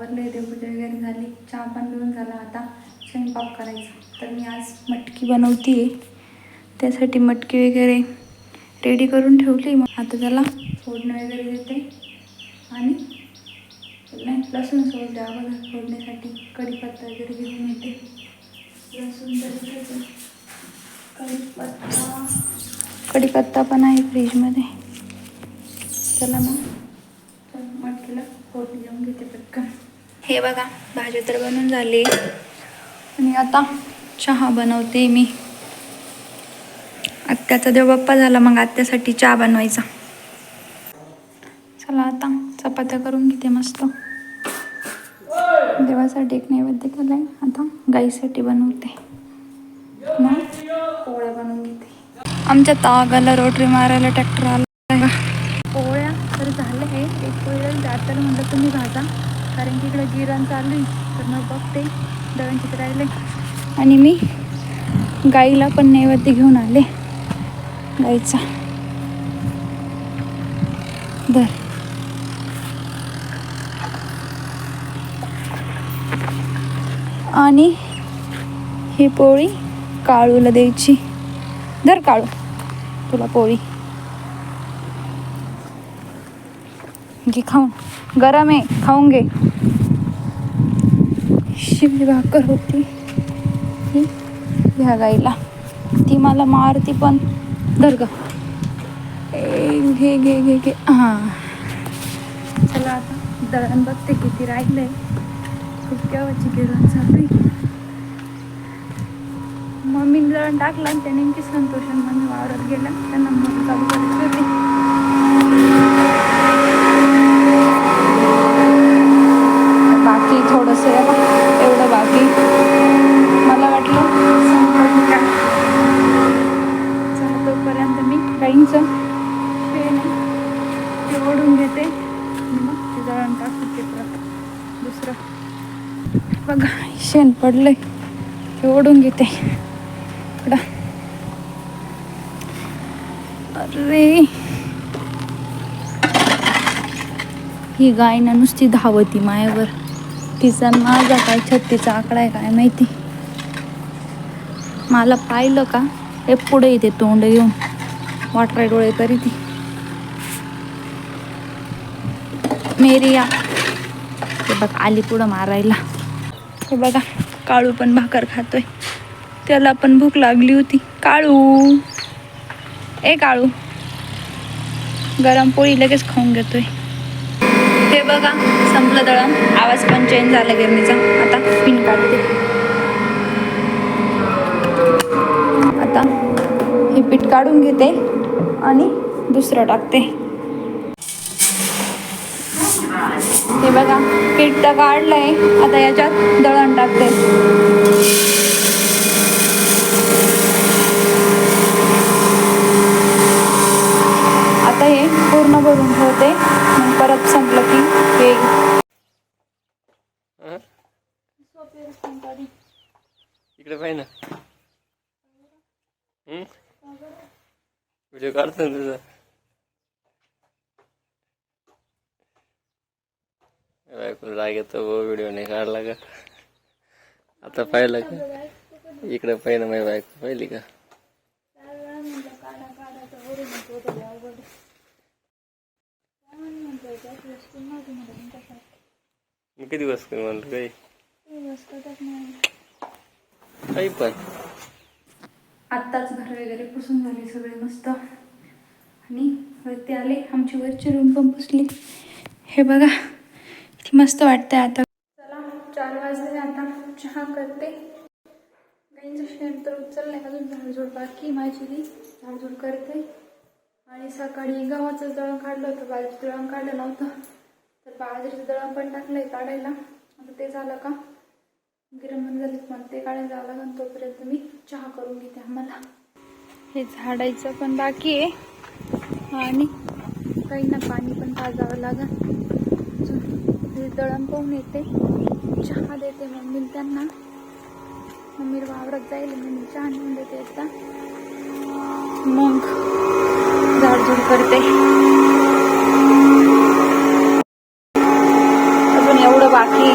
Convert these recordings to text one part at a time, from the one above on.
आवरलं आहे पूजा वगैरे झाली चहा पण मिळून झाला. आता स्वयंपाक करायचा. तर मी आज मटकी बनवते. आहे त्यासाठी मटकी वगैरे रेडी करून ठेवली. मग आता त्याला फोडणं वगैरे देते. आणि लसूण सोडते अगोदर फोडण्यासाठी कढीपत्ता वगैरे घेऊन येते. लसूण तरी घेते कढीपत्ता. कढीपत्ता पण आहे फ्रीजमध्ये. चला मग. मटकीला फोडणी लावून घेते पटकन. हे बघा भाजी तर बनून झाली. आणि आता चहा बनवते मी. आत्याचा देव बाप्पा झाला मग आत्यासाठी चहा बनवायचा. चला आता चपात्या करून घेते मस्त. देवासाठी एक नैवेद्य केलाय. आता गाईसाठी बनवते. मग पोळ्या बनवून घेते. आमच्या तागाला रोटरी मारायला ट्रॅक्टर आला. पोळ्या तर झाल्या आहे एक पोळ्या जाताना म्हणलं तुम्ही भाजा. कारण की इकडं गिरण चालू आहे तर मग बघते. दळणचित राहिले. आणि मी गाईला पण नैवेद्य घेऊन आले. गाईचा. बर आणि ही पोळी काळूला द्यायची. धर काळू तुला पोळी. घे खाऊन गरम आहे खाऊन घे शिवली भाकर होती. ही ह्या गाईला. ती मला मारती पण. धर ग. ए, घे घे घे घे. हां. चला आता. दळण बघते किती राहिलंय. खूप केव्हाची गिरण चालू मम्मीने दळण टाकलं आणि त्या नेमकी संतोषनमध्ये वावरत गेला. त्यांना मग चालू करायचं होती बाकी थोडंसं आहे बा, एवढं बाकी मला वाटलं संपलं का चला तोपर्यंत मी गाईंचं शेण आहे ते ओढून घेते आणि मग ते जळण टाकून ते परत दुसरं बघा शेण पडलंय. ते ओढून घेते. इकडं. अरे. ही गाय ना नुसती धावती मायावर. तिचा माझा काय छत्तीचा आकडा आहे काय माहिती? मला पाहिलं का? हे पुढे येते तोंड घेऊन. वाटराय डोळे करी ती मेरी या बघ आली पुढं मारायला. हे बघा काळू पण भाकर खातोय. त्याला पण भूक लागली होती. काळू! ए काळू! गरम पोळी लगेच खाऊन घेतोय. हे बघा संपलं दळण. आवाज पण चेंज झाला गिरणीचा. आता पिन काढते आता हे पीठ काढून घेते आणि दुसरं टाकते. हे बघा पीठ तर काढलंय आता याच्यात दळण टाकते. आता हे पूर्ण भरून ठेवते मग परत संपलं की हे. इकडे पाहि ना. व्हिडिओ काढतो तुझा. राग तो व्हिडिओ नाही काढला का? आता पाहिलं का? इकडे पाहिलं माझी बायको पाहिली का? मी किती दिवस म्हणतो काही? काही पण. आत्ताच घर वगैरे पुसून झाले सगळे मस्त. आणि वरती आले आमची वरची रूम पण पुसली. हे बघा किती मस्त वाटतंय आता. चला चार वाजले आता. चहा करते. गाईंचं शेण तर उचललंय अजून झाडझूड बाकी माझी ती झाडझूड करते. आणि सकाळी गव्हाचं दळण काढलं होतं. बाजरीचं दळण काढलं नव्हतं. तर बाजरीचं दळण पण टाकलंय काढायला. आता ते झालं का? गरम बंद झाली ते काढायला जावं लागेल. तोपर्यंत मी चहा करून घेते आम्हाला. हे झाडायचं पण बाकी आहे. आणि काहींना पाणी पण पाजावं लागेल. दळण पाहून येते. चहा देते मम्मी त्यांना. मम्मी वावरत जाईल मम्मी चहा आणून देते आता मग झाडझूड करते. अजून एवढं बाकी.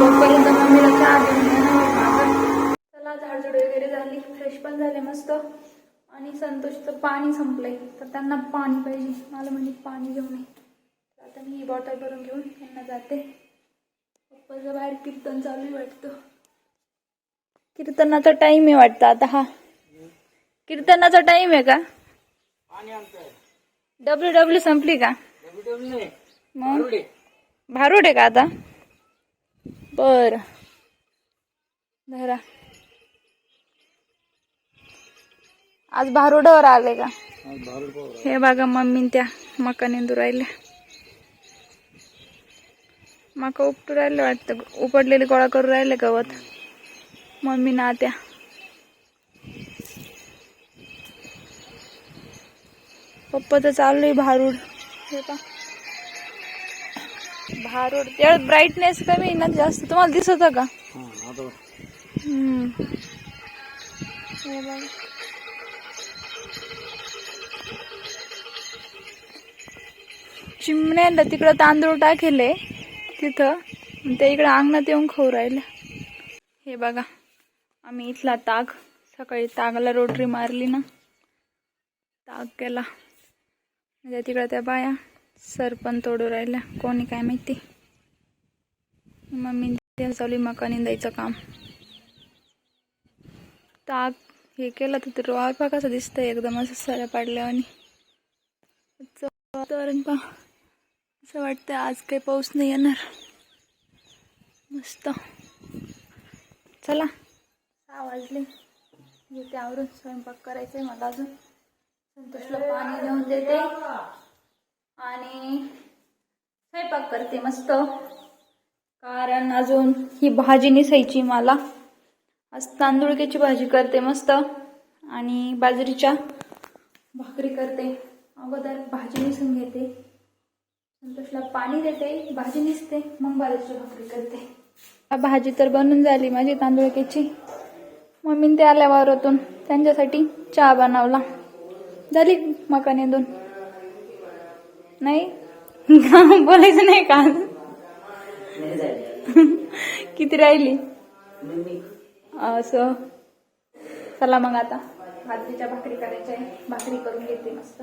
तोपर्यंत मम्मीला चहा देऊन चला झाडझूड वगैरे झाली. फ्रेश पण झाले मस्त. आणि संतोषचं पाणी संपलंय. तर त्यांना पाणी पाहिजे. मला म्हणजे पाणी घेऊन आता मी ही बॉटल भरून घेऊन त्यांना जाते. पप्पाचं बाहेर कीर्तन चालू आहे वाटतं. कीर्तनाचा टाइम आहे वाटतं आता हा. कीर्तनाचा टाइम आहे का? डब्ल्यू डब्ल्यू संपली का? मग? भारूड आहे. का आता? बर. धरा. आज भारुडावर आले का? हे बघा मम्मी त्या मका नेंदू राहिल्या. माका उपटू राहिले वाटतं. उपटलेली गोळा करू राहिले गवत. मम्मी ना त्या पप्पा तर चालू आहे भारूड. हे भारूड. त्यात ब्राईटनेस कमी ना जास्त. तुम्हाला दिसत का? चिमण्याला तिकडं तांदूळ टाकेले. तिथं. ते इकडं अंगणात येऊन खाऊ राहिले हे बघा आम्ही इथला ताग. सकाळी तागाला रोटरी मारली ना. ताग केला. म्हणजे तिकडं त्या बाया सरपण तोडू राहिल्या. कोणी काय माहिती? मम्मी चालू मका निंदायचं काम. ताग हे केलं तर ते कसं दिसतंय. एकदम असं सऱ्या पाडल्यावानी. वातावरण पा असं वाटतं आज काही पाऊस नाही येणार. मस्त. चला. सहा वाजले. येते आवरून स्वयंपाक करायचंय मला अजून. संतोषला पाणी घेऊन देते. आणि स्वयंपाक करते मस्त. कारण अजून ही भाजी निसायची मला. आज तांदुळक्याची भाजी करते मस्त. आणि बाजरीच्या भाकरी करते. अगोदर भाजी निसून घेते. संतोषला पाणी देते भाजी निसते मग बाजरीची भाकरी करते. भाजी तर बनून झाली माझी तांदुळक्याची. मम्मीने ते आल्या वावरातून त्यांच्यासाठी चहा बनवला. झाली मकाने दोन नाही बोलायचं नाही का किती राहिली? असं. चला मग आता. बाजरीच्या भाकरी करायच्या आहे. भाकरी करून घेते मस्त.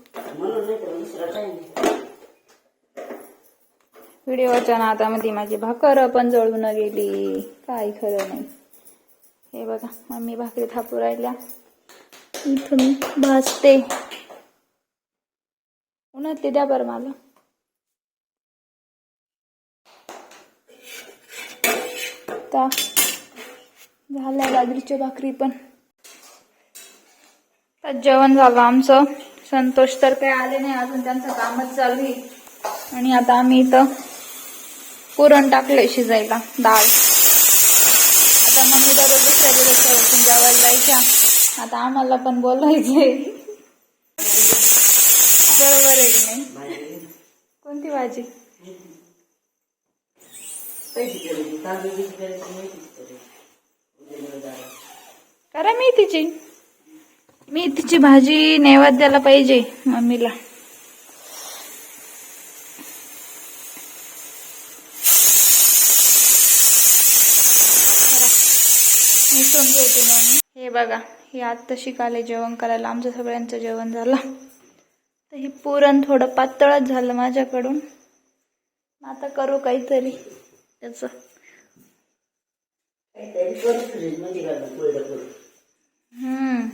व्हिडिओच्या नातामध्ये माझी भाकर पण जळून गेली. काही खरं नाही. हे बघा मम्मी भाकरी थापू राहिल्या. इथं मी भाजते. उन्हातली द्या बरं मला झाल्या बाजरीची भाकरी पण. जेवण झालं आमचं. संतोष तर काही आले नाही अजून त्यांचं कामच चालू आहे. आणि आता आम्ही इथं पुरण टाकलंय शिजायला डाळ. आता मम्मी दररोज दुसऱ्या दिवसाच्या जेवायला जायच्या. आता आम्हाला पण बोलवायचंय. बरोबर आहे की नाही? कोणती भाजी? करा मी तिची मेथीची भाजी नैवेद्याला पाहिजे मम्मीला. हे बघा हे आत्ता शिकाले जेवण करायला आमचं सगळ्यांचं जेवण झालं. तर हे पुरण थोडं पातळच झालं माझ्याकडून. आता करू काहीतरी त्याचं. हम्म.